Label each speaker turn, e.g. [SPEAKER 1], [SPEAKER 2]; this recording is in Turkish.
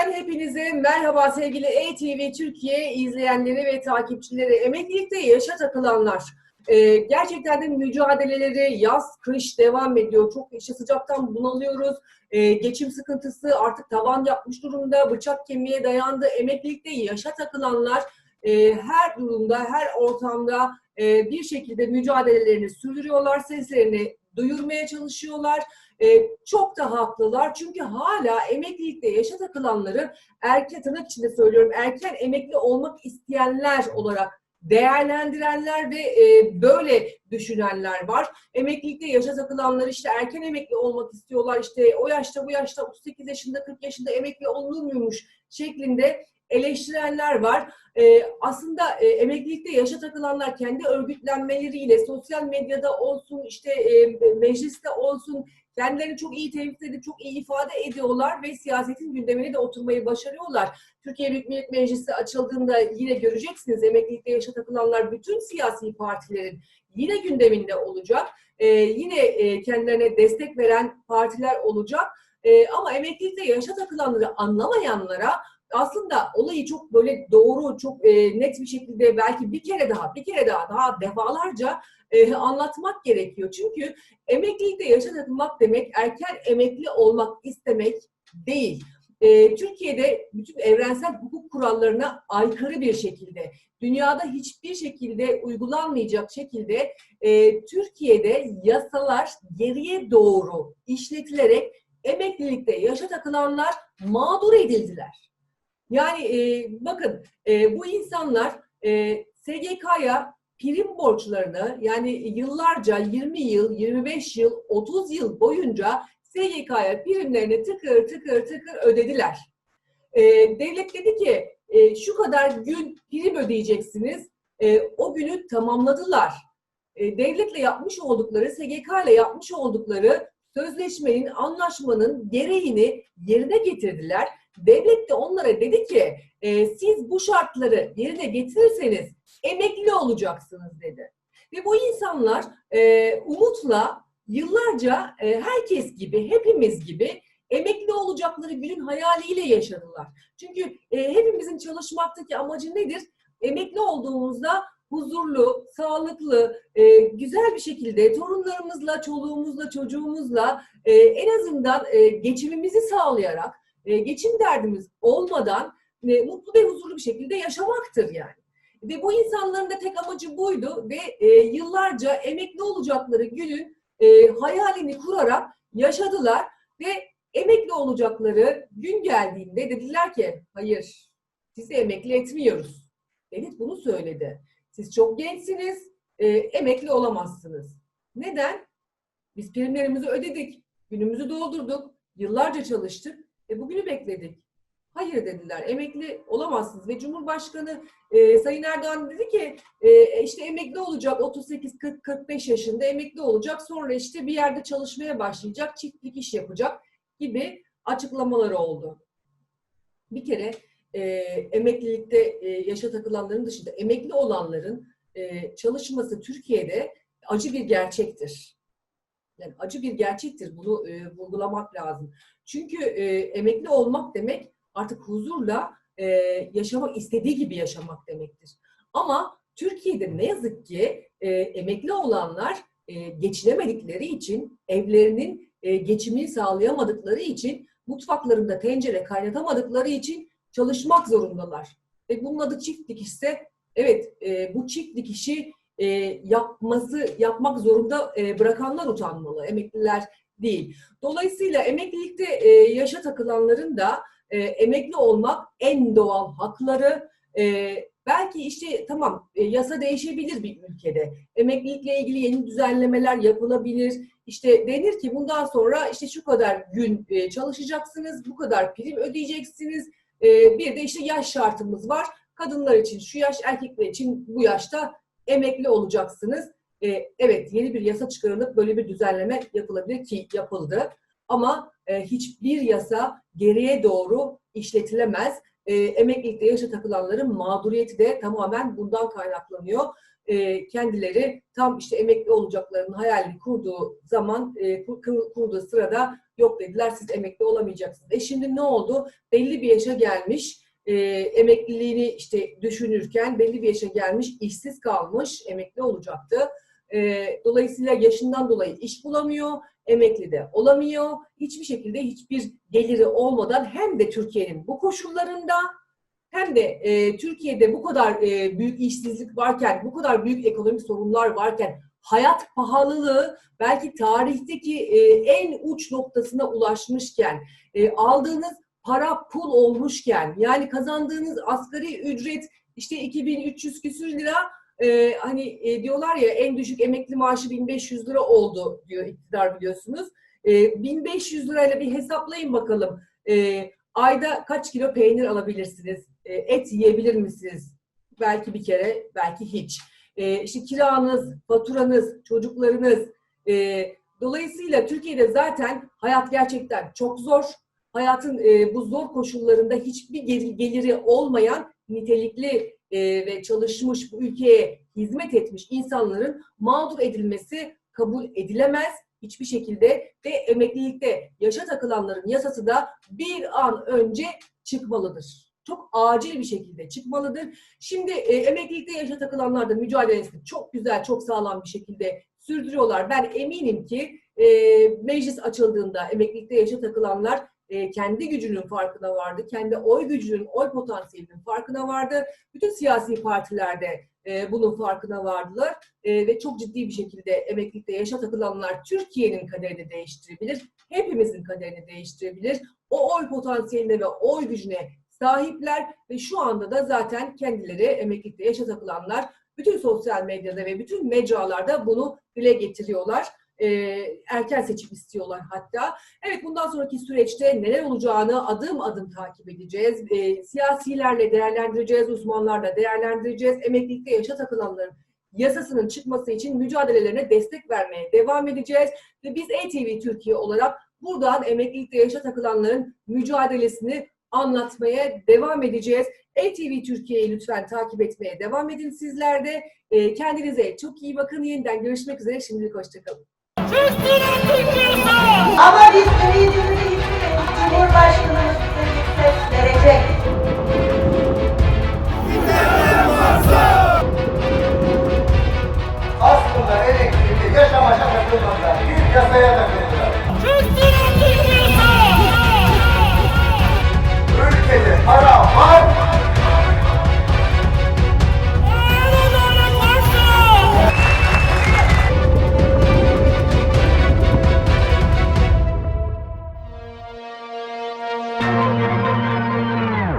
[SPEAKER 1] TV'den hepinize merhaba sevgili ETV Türkiye izleyenleri ve takipçileri. Emeklilikte yaşa takılanlar. Ee, gerçekten de mücadeleleri yaz, kış devam ediyor. Çok işte sıcaktan bunalıyoruz. Ee, geçim sıkıntısı artık tavan yapmış durumda. Bıçak kemiğe dayandı. Emeklilikte yaşa takılanlar e, her durumda, her ortamda e, bir şekilde mücadelelerini sürdürüyorlar. Seslerini duyurmaya çalışıyorlar. E, çok da haklılar çünkü hala emeklilikte yaşa takılanları erken tırnak içinde söylüyorum erken emekli olmak isteyenler olarak değerlendirenler ve e, böyle düşünenler var. Emeklilikte yaşa takılanlar işte erken emekli olmak istiyorlar işte o yaşta bu yaşta 38 yaşında 40 yaşında emekli olunur muymuş şeklinde eleştirenler var. E, aslında e, emeklilikte yaşa takılanlar kendi örgütlenmeleriyle sosyal medyada olsun işte e, mecliste olsun Kendilerini çok iyi temsil edip çok iyi ifade ediyorlar ve siyasetin gündemine de oturmayı başarıyorlar. Türkiye Büyük Millet Meclisi açıldığında yine göreceksiniz emeklilikte yaşa takılanlar bütün siyasi partilerin yine gündeminde olacak. Ee, yine e, kendilerine destek veren partiler olacak. E, ama emeklilikte yaşa takılanları anlamayanlara aslında olayı çok böyle doğru, çok e, net bir şekilde belki bir kere daha, bir kere daha, daha defalarca e, anlatmak gerekiyor. Çünkü emeklilikte yaşa takılmak demek erken emekli olmak istemek değil. E, Türkiye'de bütün evrensel hukuk kurallarına aykırı bir şekilde, dünyada hiçbir şekilde uygulanmayacak şekilde e, Türkiye'de yasalar geriye doğru işletilerek emeklilikte yaşa takılanlar mağdur edildiler. Yani e, bakın e, bu insanlar e, SGK'ya prim borçlarını yani yıllarca 20 yıl, 25 yıl, 30 yıl boyunca SGK'ya primlerini tıkır tıkır tıkır ödediler. E, devlet dedi ki e, şu kadar gün prim ödeyeceksiniz. E, o günü tamamladılar. E, devletle yapmış oldukları, SGK ile yapmış oldukları sözleşmenin, anlaşmanın gereğini yerine getirdiler. Devlet de onlara dedi ki e, siz bu şartları yerine getirirseniz emekli olacaksınız dedi. Ve bu insanlar e, umutla yıllarca e, herkes gibi, hepimiz gibi emekli olacakları günün hayaliyle yaşadılar. Çünkü e, hepimizin çalışmaktaki amacı nedir? Emekli olduğumuzda huzurlu, sağlıklı, e, güzel bir şekilde torunlarımızla, çoluğumuzla, çocuğumuzla e, en azından e, geçimimizi sağlayarak, e, geçim derdimiz olmadan e, mutlu ve huzurlu bir şekilde yaşamaktır yani. Ve bu insanların da tek amacı buydu ve e, yıllarca emekli olacakları günün e, hayalini kurarak yaşadılar ve emekli olacakları gün geldiğinde dediler ki hayır sizi emekli etmiyoruz. Devlet bunu söyledi. Siz çok gençsiniz, e, emekli olamazsınız. Neden? Biz primlerimizi ödedik, günümüzü doldurduk, yıllarca çalıştık ve bugünü bekledik. Hayır dediler, emekli olamazsınız. Ve Cumhurbaşkanı e, Sayın Erdoğan dedi ki e, işte emekli olacak 38-40-45 yaşında emekli olacak. Sonra işte bir yerde çalışmaya başlayacak, çiftlik iş yapacak gibi açıklamaları oldu. Bir kere e, emeklilikte e, yaşa takılanların dışında emekli olanların e, çalışması Türkiye'de acı bir gerçektir. Yani acı bir gerçektir. Bunu e, vurgulamak lazım. Çünkü e, emekli olmak demek artık huzurla e, yaşamak istediği gibi yaşamak demektir. Ama Türkiye'de ne yazık ki e, emekli olanlar e, geçinemedikleri için evlerinin e, geçimini sağlayamadıkları için mutfaklarında tencere kaynatamadıkları için çalışmak zorundalar. Ve bunun adı çift dikişse evet e, bu çift dikişi e, yapması yapmak zorunda e, bırakanlar utanmalı. Emekliler değil. Dolayısıyla emeklilikte e, yaşa takılanların da e, emekli olmak en doğal hakları. E, belki işte tamam e, yasa değişebilir bir ülkede. Emeklilikle ilgili yeni düzenlemeler yapılabilir. İşte denir ki bundan sonra işte şu kadar gün e, çalışacaksınız, bu kadar prim ödeyeceksiniz. E, bir de işte yaş şartımız var. Kadınlar için şu yaş, erkekler için bu yaşta emekli olacaksınız. E, evet yeni bir yasa çıkarılıp böyle bir düzenleme yapılabilir ki yapıldı. Ama e, hiçbir yasa geriye doğru işletilemez. E, emeklilikte yaşa takılanların mağduriyeti de tamamen bundan kaynaklanıyor. e, kendileri tam işte emekli olacaklarının hayalini kurduğu zaman, e, kur- kur- kurduğu sırada yok dediler siz emekli olamayacaksınız. E şimdi ne oldu? Belli bir yaşa gelmiş, e, emekliliğini işte düşünürken belli bir yaşa gelmiş, işsiz kalmış, emekli olacaktı. E, dolayısıyla yaşından dolayı iş bulamıyor, emekli de olamıyor. Hiçbir şekilde hiçbir geliri olmadan hem de Türkiye'nin bu koşullarında hem de e, Türkiye'de bu kadar e, büyük işsizlik varken, bu kadar büyük ekonomik sorunlar varken, hayat pahalılığı belki tarihteki e, en uç noktasına ulaşmışken, e, aldığınız para pul olmuşken, yani kazandığınız asgari ücret işte 2300 küsür lira, e, hani e, diyorlar ya en düşük emekli maaşı 1500 lira oldu diyor iktidar biliyorsunuz. E, 1500 lirayla bir hesaplayın bakalım. E, ayda kaç kilo peynir alabilirsiniz? E, et yiyebilir misiniz? Belki bir kere, belki hiç. E, işte kiranız, faturanız, çocuklarınız. E, dolayısıyla Türkiye'de zaten hayat gerçekten çok zor. Hayatın e, bu zor koşullarında hiçbir gel- geliri olmayan nitelikli e, ve çalışmış bu ülkeye hizmet etmiş insanların mağdur edilmesi kabul edilemez hiçbir şekilde ve emeklilikte yaşa takılanların yasası da bir an önce çıkmalıdır. Çok acil bir şekilde çıkmalıdır. Şimdi e, emeklilikte yaşa takılanlar da mücadelesini çok güzel, çok sağlam bir şekilde sürdürüyorlar. Ben eminim ki e, meclis açıldığında emeklilikte yaşa takılanlar e, kendi gücünün farkına vardı. Kendi oy gücünün, oy potansiyelinin farkına vardı. Bütün siyasi partilerde e, bunun farkına vardılar. E, ve çok ciddi bir şekilde emeklilikte yaşa takılanlar Türkiye'nin kaderini değiştirebilir. Hepimizin kaderini değiştirebilir. O oy potansiyeline ve oy gücüne sahipler ve şu anda da zaten kendileri emeklilikte yaşa takılanlar bütün sosyal medyada ve bütün mecralarda bunu dile getiriyorlar. Ee, erken seçim istiyorlar hatta. Evet bundan sonraki süreçte neler olacağını adım adım takip edeceğiz. Ee, siyasilerle değerlendireceğiz, uzmanlarla değerlendireceğiz. Emeklilikte yaşa takılanların yasasının çıkması için mücadelelerine destek vermeye devam edeceğiz. Ve biz ATV Türkiye olarak buradan emeklilikte yaşa takılanların mücadelesini anlatmaya devam edeceğiz. ATV Türkiye'yi lütfen takip etmeye devam edin sizler de. Ee, kendinize çok iyi bakın. Yeniden görüşmek üzere. Şimdilik hoşçakalın.
[SPEAKER 2] Ama biz
[SPEAKER 3] de iyi dinleyin. Cumhurbaşkanı